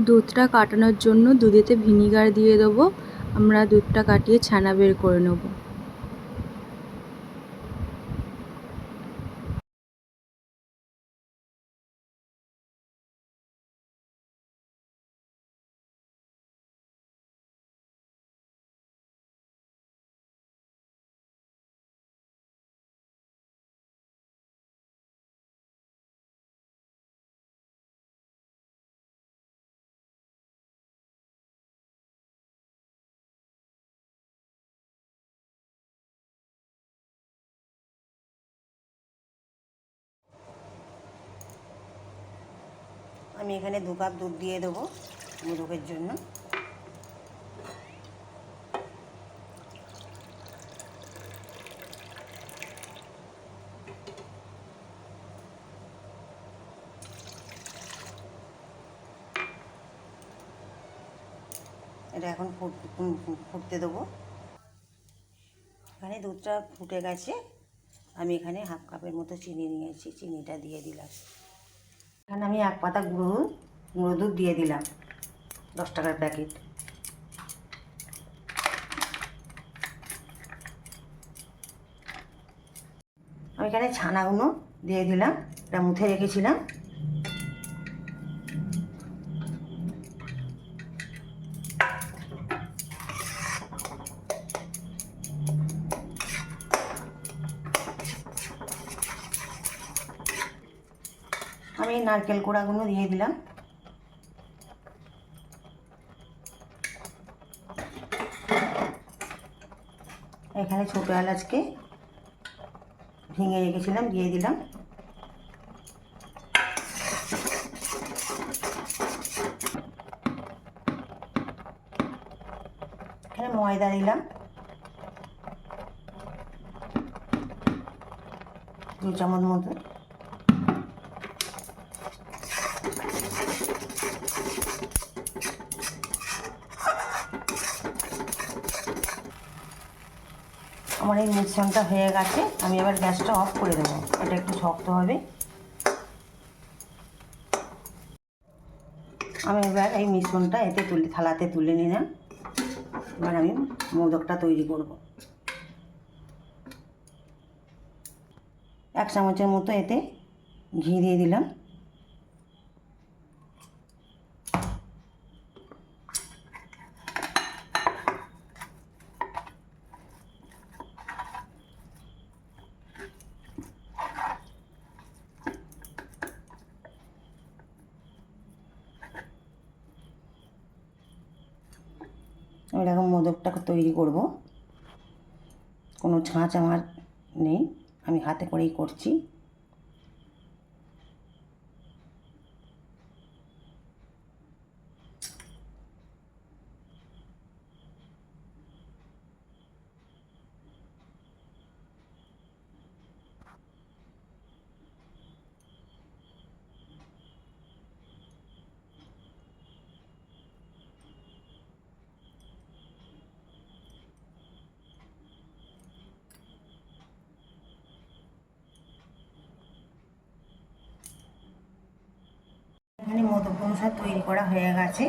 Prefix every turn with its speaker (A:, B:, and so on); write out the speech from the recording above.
A: দুধটা কাটানোর জন্য দুধেতে ভিনিগার দিয়ে দেবো। আমরা দুধটা কাটিয়ে ছানা বের করে নেব।
B: আমি এখানে দু কাপ দুধ দিয়ে দেবো মোদকের জন্য। এটা এখন ফুট- ফুট- ফুট- ফুটতে দেবো। এখানে দুধটা ফুটে গেছে। আমি এখানে হাফ কাপের মতো চিনি নিয়েছি, চিনিটা দিয়ে দিলাম। এখানে আমি এক পাতা গুঁড়ো দুধ গুঁড়ো দুধ দিয়ে দিলাম, দশ টাকার প্যাকেট। আমি এখানে ছানাগুলো দিয়ে দিলাম, এটা মুথে রেখেছিলাম। আমি নারকেল কোড়াগুলো দিয়ে দিলাম। এখানে ছোটো এলাচকে ভেঙে রেখেছিলাম, দিয়ে দিলাম। এখানে ময়দা দিলাম। দু চামচ মতো। আমার এই মিশ্রণটা হয়ে গেছে, আমি এবার গ্যাসটা অফ করে দেবো। এটা একটু শক্ত হবে। আমি এবার এই মিশ্রণটা এতে তুলে, থালাতে তুলে নিলাম। এবার আমি মোদকটা তৈরি করব। এক চামচের মতো এতে ঘি দিয়ে দিলাম। এরকম মোদকটা তৈরি করব। কোনো ছাঁচ আমার নেই আমি হাতে করেই করছি। অনুসার তৈরি করা হয়ে গেছে।